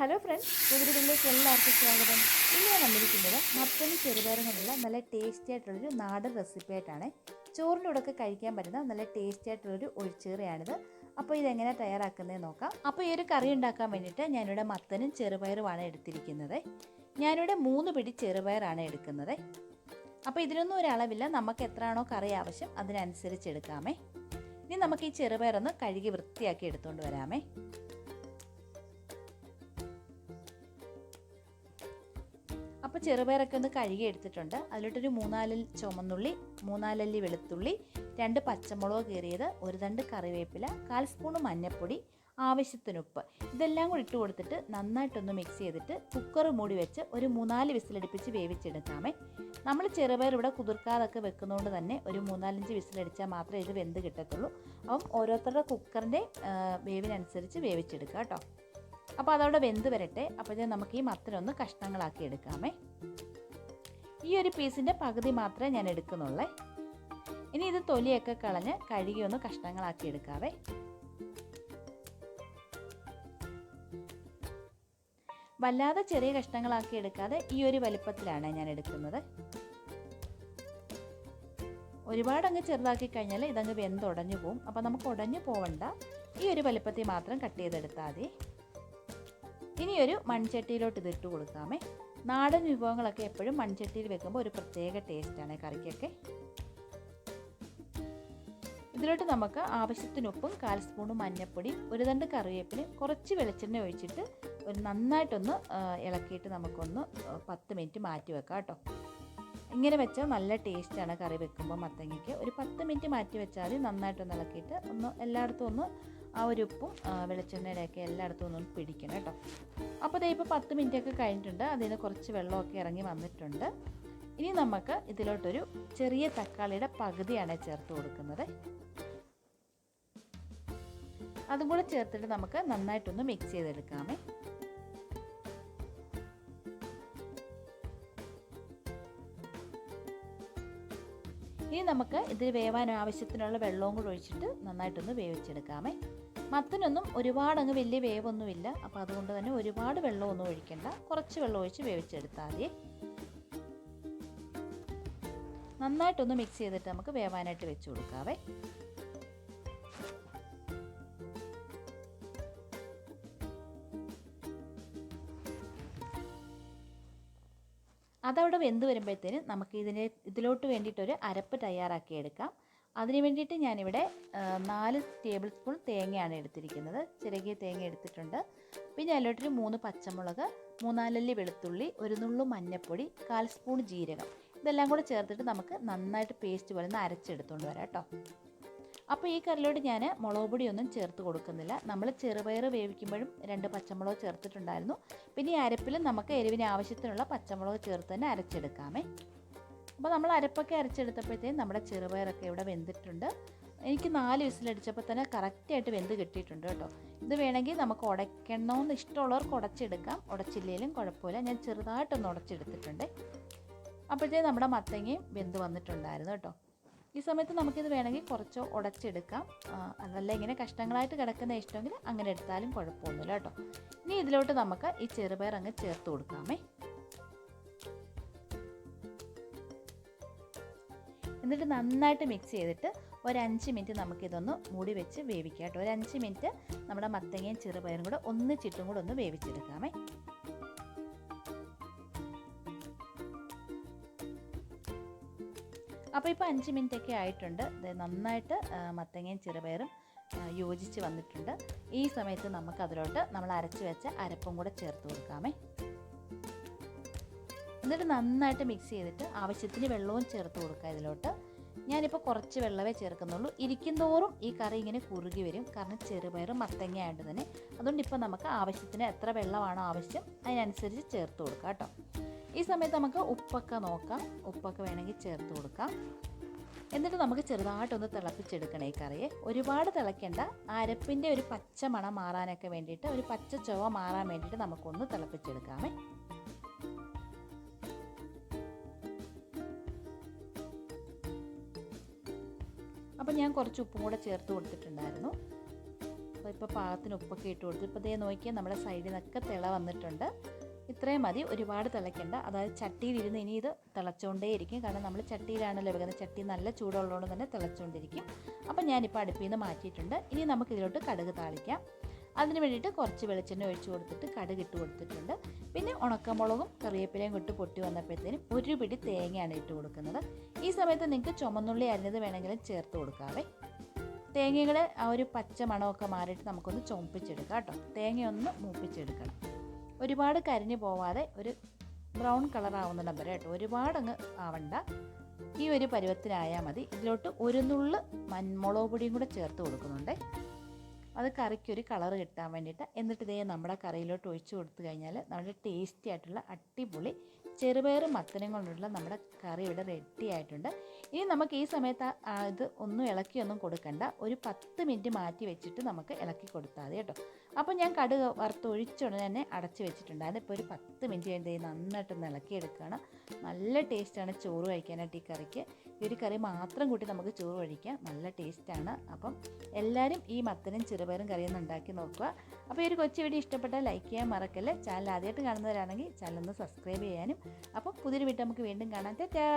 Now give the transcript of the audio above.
Hello friends ഇവരുടെയിലേക്ക് എല്ലാവർക്കും സ്വാഗതം. ഇന്ന് ഞാൻ വന്നിരിക്കുന്നത് മത്തനും ചെറുപയറും കൊണ്ടുള്ള നല്ല ടേസ്റ്റി ആയിട്ടുള്ളൊരു നാടൻ റെസിപ്പി ആയിട്ടാണ്. ചോറിന്റെ കഴിക്കാൻ പറ്റുന്ന നല്ല ടേസ്റ്റി ആയിട്ടുള്ളൊരു ഒഴിച്ചേറിയാണിത്. അപ്പോൾ ഇതെങ്ങനെ തയ്യാറാക്കുന്നത് നോക്കാം. അപ്പോൾ ഈ ഒരു കറി ഉണ്ടാക്കാൻ വേണ്ടിയിട്ട് ഞാനിവിടെ മത്തനും ചെറുപയറുമാണ് എടുത്തിരിക്കുന്നത്. ഞാനിവിടെ മൂന്ന് പിടി ചെറുപയറാണ് എടുക്കുന്നത്. അപ്പോൾ ഇതിനൊന്നും ഒരു അളവില്ല. നമുക്ക് എത്രയാണോ കറി ആവശ്യം അതിനനുസരിച്ച് എടുക്കാമേ. ഇനി നമുക്ക് ഈ ചെറുപയറൊന്ന് കഴുകി വൃത്തിയാക്കി എടുത്തുകൊണ്ട് വരാമേ. അപ്പോൾ ചെറുപയറൊക്കെ ഒന്ന് കഴുകി എടുത്തിട്ടുണ്ട്. അതിലോട്ടൊരു മൂന്നാലിൽ ചുമന്നുള്ളി മൂന്നാലല്ലി വെളുത്തുള്ളി രണ്ട് പച്ചമുളക് കീറിയത് ഒരു തണ്ട് കറിവേപ്പില കാൽ സ്പൂൺ മഞ്ഞൾപ്പൊടി ആവശ്യത്തിന് ഉപ്പ്. ഇതെല്ലാം കൂടി ഇട്ട് കൊടുത്തിട്ട് നന്നായിട്ടൊന്ന് മിക്സ് ചെയ്തിട്ട് കുക്കർ മൂടി വെച്ച് ഒരു മൂന്നാൽ വിസിലടിപ്പിച്ച് വേവിച്ചെടുക്കാമേ. നമ്മൾ ചെറുപയർ ഇവിടെ കുതിർക്കാതൊക്കെ വെക്കുന്നതുകൊണ്ട് തന്നെ ഒരു മൂന്നാലഞ്ച് വിസിലടിച്ചാൽ മാത്രമേ ഇത് വെന്ത് കിട്ടത്തുള്ളൂ. അപ്പം ഓരോരുത്തരുടെ കുക്കറിന്റെ വേവിനനുസരിച്ച് വേവിച്ചെടുക്കുക കേട്ടോ. അപ്പോൾ അതവിടെ വെന്ത് വരട്ടെ. അപ്പോൾ നമുക്ക് ഈ മത്തനൊന്ന് കഷ്ണങ്ങളാക്കി എടുക്കാമേ. ഈ ഒരു പീസിന്റെ പകുതി മാത്രമേ ഞാൻ എടുക്കുന്നുള്ളേ. ഇനി ഇത് തൊലിയൊക്കെ കളഞ്ഞ് കഴുകി ഒന്ന് കഷ്ണങ്ങളാക്കി എടുക്കാവേ. വല്ലാതെ ചെറിയ കഷ്ണങ്ങളാക്കി എടുക്കാതെ ഈ ഒരു വലിപ്പത്തിലാണ് ഞാൻ എടുക്കുന്നത്. ഒരുപാട് അങ്ങ് ചെറുതാക്കി കഴിഞ്ഞാൽ ഇതങ്ങ് വെന്തുടഞ്ഞു പോവും. അപ്പോൾ നമുക്ക് ഉടഞ്ഞു പോവണ്ട. ഈ ഒരു വലിപ്പത്തിൽ മാത്രം കട്ട് ചെയ്തെടുത്താൽ മതി. ഇനി ഒരു മൺചട്ടിയിലോട്ട് ഇതിട്ട് കൊടുക്കാമേ. നാടൻ വിഭവങ്ങളൊക്കെ എപ്പോഴും മൺചട്ടിയിൽ വെക്കുമ്പോൾ ഒരു പ്രത്യേക ടേസ്റ്റാണ് കറിക്കൊക്കെ. ഇതിലോട്ട് നമുക്ക് ആവശ്യത്തിനൊപ്പം കാൽ സ്പൂണും മഞ്ഞൾപ്പൊടി ഒരു തണ്ട് കറിവേപ്പിന് കുറച്ച് വെളിച്ചെണ്ണ ഒഴിച്ചിട്ട് ഒരു നന്നായിട്ടൊന്ന് ഇളക്കിയിട്ട് നമുക്കൊന്ന് പത്ത് മിനിറ്റ് മാറ്റി വെക്കാം കേട്ടോ. ഇങ്ങനെ വെച്ചാൽ നല്ല ടേസ്റ്റാണ് കറി വെക്കുമ്പോൾ മത്തങ്ങയ്ക്ക്. ഒരു പത്ത് മിനിറ്റ് മാറ്റി വെച്ചാൽ നന്നായിട്ടൊന്ന് ഇളക്കിയിട്ട് ഒന്ന് എല്ലായിടത്തും ഒന്ന് ആ ഒരു ഉപ്പും വെളിച്ചെണ്ണയുടെയൊക്കെ എല്ലായിടത്തും ഒന്നും പിടിക്കണം കേട്ടോ. അപ്പോൾ ഇതേ ഇപ്പോൾ പത്ത് മിനിറ്റൊക്കെ കഴിഞ്ഞിട്ടുണ്ട്. അതിൽ നിന്ന് കുറച്ച് വെള്ളമൊക്കെ ഇറങ്ങി വന്നിട്ടുണ്ട്. ഇനി നമുക്ക് ഇതിലോട്ടൊരു ചെറിയ തക്കാളിയുടെ പകുതിയാണ് ചേർത്ത് കൊടുക്കുന്നത്. അതും കൂടെ ചേർത്തിട്ട് നമുക്ക് നന്നായിട്ടൊന്ന് മിക്സ് ചെയ്തെടുക്കാമേ. നമുക്ക് ഇതിൽ വേവാൻ ആവശ്യത്തിനുള്ള വെള്ളവും കൂടെ ഒഴിച്ചിട്ട് നന്നായിട്ടൊന്ന് വേവിച്ചെടുക്കാമേ. മത്തനൊന്നും ഒരുപാട് അങ്ങ് വലിയ വേവൊന്നുമില്ല. അപ്പോൾ അതുകൊണ്ട് തന്നെ ഒരുപാട് വെള്ളമൊന്നും ഒഴിക്കണ്ട. കുറച്ച് വെള്ളം ഒഴിച്ച് വേവിച്ചെടുത്താൽ മതി നന്നായിട്ടൊന്ന് മിക്സ് ചെയ്തിട്ട് നമുക്ക് വേവാനായിട്ട് വെച്ച് കൊടുക്കാവേ. അതവിടെ വെന്ത് വരുമ്പോഴത്തേന് നമുക്ക് ഇതിന് ഇതിലോട്ട് വേണ്ടിയിട്ടൊരു അരപ്പ് തയ്യാറാക്കി എടുക്കാം അതിന് വേണ്ടിയിട്ട് ഞാനിവിടെ നാല് ടേബിൾ സ്പൂൺ തേങ്ങയാണ് എടുത്തിരിക്കുന്നത്. ചിരകിയ തേങ്ങ എടുത്തിട്ടുണ്ട്. പിന്നെ അതിലോട്ടൊരു മൂന്ന് പച്ചമുളക് മൂന്നാലല്ലി വെളുത്തുള്ളി ഒരു നുള്ളു മഞ്ഞൾപ്പൊടി കാൽ സ്പൂൺ ജീരകം. ഇതെല്ലാം കൂടെ ചേർത്തിട്ട് നമുക്ക് നന്നായിട്ട് പേസ്റ്റ് പോലെ ഒന്ന് അരച്ചെടുത്തുകൊണ്ട് വരാം കേട്ടോ. അപ്പോൾ ഈ കറിയിലോട്ട് ഞാൻ മുളക് പൊടിയൊന്നും ചേർത്ത് കൊടുക്കുന്നില്ല. നമ്മൾ ചെറുപയർ വേവിക്കുമ്പോഴും രണ്ട് പച്ചമുളക് ചേർത്തിട്ടുണ്ടായിരുന്നു. പിന്നെ ഈ അരപ്പിൽ നമുക്ക് എരിവിന് ആവശ്യത്തിനുള്ള പച്ചമുളക് ചേർത്ത് തന്നെ അരച്ചെടുക്കാമേ. അപ്പോൾ നമ്മൾ അരപ്പൊക്കെ അരച്ചെടുത്തപ്പോഴത്തേക്കും നമ്മുടെ ചെറുപയറൊക്കെ ഇവിടെ വെന്തിട്ടുണ്ട്. എനിക്ക് നാല് വിസിലടിച്ചപ്പോൾ തന്നെ കറക്റ്റായിട്ട് വെന്ത് കിട്ടിയിട്ടുണ്ട് കേട്ടോ. ഇത് വേണമെങ്കിൽ നമുക്ക് ഉടയ്ക്കണമെന്ന് ഇഷ്ടമുള്ളവർക്ക് ഉടച്ചെടുക്കാം. ഉടച്ചില്ലെങ്കിലും കുഴപ്പമില്ല. ഞാൻ ചെറുതായിട്ടൊന്ന് ഉടച്ചെടുത്തിട്ടുണ്ട്. അപ്പോഴത്തേക്കും നമ്മുടെ മത്തങ്ങയും വെന്ത് വന്നിട്ടുണ്ടായിരുന്നു കേട്ടോ. ഈ സമയത്ത് നമുക്കിത് വേണമെങ്കിൽ കുറച്ച് ഉടച്ചെടുക്കാം. അതല്ല ഇങ്ങനെ കഷ്ണങ്ങളായിട്ട് കിടക്കുന്ന ഇഷ്ടമെങ്കിൽ അങ്ങനെ എടുത്താലും കുഴപ്പമൊന്നുമില്ല കേട്ടോ. ഇനി ഇതിലോട്ട് നമുക്ക് ഈ ചെറുപയർ അങ്ങ് ചേർത്ത് കൊടുക്കാമേ. എന്നിട്ട് നന്നായിട്ട് മിക്സ് ചെയ്തിട്ട് ഒരു മിനിറ്റ് നമുക്കിതൊന്ന് മൂടി വെച്ച് വേവിക്കാം കേട്ടോ. ഒരു അഞ്ച് മിനിറ്റ് നമ്മുടെ മത്തങ്ങയും ചെറുപയറും കൂടെ ഒന്നിച്ചിട്ടും കൂടെ ഒന്ന് വേവിച്ചെടുക്കാമേ. അപ്പോൾ ഇപ്പോൾ അഞ്ച് മിനിറ്റ് ഒക്കെ ആയിട്ടുണ്ട്. നന്നായിട്ട് മത്തങ്ങയും ചെറുപയറും യോജിച്ച് വന്നിട്ടുണ്ട്. ഈ സമയത്ത് നമുക്ക് അതിലോട്ട് നമ്മൾ അരച്ച് വെച്ച അരപ്പും കൂടെ ചേർത്ത് കൊടുക്കാമേ. എന്നിട്ട് നന്നായിട്ട് മിക്സ് ചെയ്തിട്ട് ആവശ്യത്തിന് വെള്ളവും ചേർത്ത് കൊടുക്കുക ഇതിലോട്ട്. ഞാനിപ്പോൾ കുറച്ച് വെള്ളമേ ചേർക്കുന്നുള്ളൂ. ഇരിക്കും തോറും ഈ കറി ഇങ്ങനെ കുറുകി വരും. കാരണം ചെറുപയറും മത്തങ്ങ ആയിട്ട് തന്നെ. അതുകൊണ്ട് ഇപ്പോൾ നമുക്ക് ആവശ്യത്തിന് എത്ര വെള്ളമാണോ ആവശ്യം അതിനനുസരിച്ച് ചേർത്ത് കൊടുക്കാം കേട്ടോ. ഈ സമയത്ത് നമുക്ക് ഉപ്പൊക്കെ നോക്കാം. ഉപ്പൊക്കെ വേണമെങ്കിൽ ചേർത്ത് കൊടുക്കാം. എന്നിട്ട് നമുക്ക് ചെറുതായിട്ടൊന്ന് തിളപ്പിച്ചെടുക്കണം കറിയെ. ഒരുപാട് തിളയ്ക്കേണ്ട. അരപ്പിന്റെ ഒരു പച്ച മണം മാറാനൊക്കെ വേണ്ടിയിട്ട് ഒരു പച്ച ചുവ മാറാൻ വേണ്ടിയിട്ട് നമുക്കൊന്ന് തിളപ്പിച്ചെടുക്കാമേ. അപ്പം ഞാൻ കുറച്ച് ഉപ്പും കൂടെ ചേർത്ത് കൊടുത്തിട്ടുണ്ടായിരുന്നു. അപ്പോൾ ഇപ്പോൾ പാകത്തിന് ഉപ്പൊക്കെ ഇട്ട് കൊടുത്തു. ഇപ്പോൾ ദേ നോക്കിയാൽ നമ്മുടെ സൈഡിൽ നിന്നൊക്കെ തിള വന്നിട്ടുണ്ട്. ഇത്രയും മതി. ഒരുപാട് തിളയ്ക്കേണ്ട. അതായത് ചട്ടിയിലിരുന്ന് ഇനി ഇത് തിളച്ചുകൊണ്ടേയിരിക്കും കാരണം നമ്മൾ ചട്ടിയിലാണല്ലോ വെക്കുന്നത്. ചട്ടി നല്ല ചൂടുള്ളതുകൊണ്ട് തന്നെ തിളച്ചുകൊണ്ടിരിക്കും അപ്പോൾ ഞാനിപ്പോൾ അടുപ്പിൽ നിന്ന് മാറ്റിയിട്ടുണ്ട്. ഇനി നമുക്ക് ഇതിലോട്ട് കടുക് താളിക്കാം. അതിന് വേണ്ടിയിട്ട് കുറച്ച് വെളിച്ചെണ്ണ ഒഴിച്ച് കൊടുത്തിട്ട് കടുക് ഇട്ട് കൊടുത്തിട്ടുണ്ട്. പിന്നെ ഉണക്കമുളകും കറിവേപ്പിലയും ഇട്ട് പൊട്ടി വന്നപ്പോഴത്തേനും ഒരു പിടി തേങ്ങയാണ് ഇട്ട് കൊടുക്കുന്നത്. ഈ സമയത്ത് നിങ്ങൾക്ക് ചുമന്നുള്ളി അരിഞ്ഞത് വേണമെങ്കിലും ചേർത്ത് കൊടുക്കാവേ. തേങ്ങയുടെ ആ ഒരു പച്ച മണമൊക്കെ മാറിയിട്ട് നമുക്കൊന്ന് ചുമപ്പിച്ചെടുക്കാം കേട്ടോ. തേങ്ങയൊന്ന് മൂപ്പിച്ചെടുക്കണം. ഒരുപാട് കരിഞ്ഞു പോവാതെ ഒരു ബ്രൗൺ കളർ ആവുന്നിടം വരെ കേട്ടോ ഒരുപാട് അങ്ങ് ആവണ്ട. ഈ ഒരു പരുവത്തിനായാൽ മതി. ഇതിലോട്ട് ഒരു നുള്ള് മൺമുളക് പൊടിയും കൂടെ ചേർത്ത് കൊടുക്കുന്നുണ്ട്. അത് കറിക്കൊരു കളർ കിട്ടാൻ വേണ്ടിയിട്ട് എന്നിട്ട് ഇതേ നമ്മുടെ കറിയിലോട്ട് ഒഴിച്ചു കൊടുത്തു കഴിഞ്ഞാൽ നമ്മുടെ ടേസ്റ്റി ആയിട്ടുള്ള അടിപൊളി ചെറുപയർ മത്തനും കൊണ്ടുള്ള നമ്മുടെ കറി ഇവിടെ റെഡി ആയിട്ടുണ്ട്. ഇനി നമുക്ക് ഈ സമയത്ത് ഇത് ഒന്നും ഇളക്കിയൊന്നും കൊടുക്കണ്ട. ഒരു പത്ത് മിനിറ്റ് മാറ്റി വെച്ചിട്ട് നമുക്ക് ഇളക്കി കൊടുത്താൽ മതി കേട്ടോ. അപ്പോൾ ഞാൻ കടുക് വറുത്തൊഴിച്ചുടനെ തന്നെ അടച്ച് വെച്ചിട്ടുണ്ടായിരുന്നു. ഇപ്പോൾ ഒരു പത്ത് മിനിറ്റ് കഴിഞ്ഞ് നന്നായിട്ടൊന്ന് ഇളക്കിയെടുക്കുകയാണ് നല്ല ടേസ്റ്റാണ് ചോറ് കഴിക്കാനായിട്ട് ഈ കറിക്ക്. ഈ ഒരു കറി മാത്രം കൂട്ടി നമുക്ക് ചോറ് കഴിക്കാം. നല്ല ടേസ്റ്റാണ് അപ്പം എല്ലാവരും ഈ മത്തനും ചെറുപയറും കറിയൊന്നും ഉണ്ടാക്കി നോക്കുക. അപ്പോൾ ഈ ഒരു കൊച്ചു വീഡിയോ ഇഷ്ടപ്പെട്ടാൽ ലൈക്ക് ചെയ്യാൻ മറക്കല്ലേ? ചാനൽ ആദ്യമായിട്ട് കാണുന്നവരാണെങ്കിൽ ചാനൽ ഒന്ന് സബ്സ്ക്രൈബ് ചെയ്യാനും. അപ്പോൾ പുതിയൊരു വീട്ടിൽ നമുക്ക് വീണ്ടും കാണാം. ടാറ്റാ!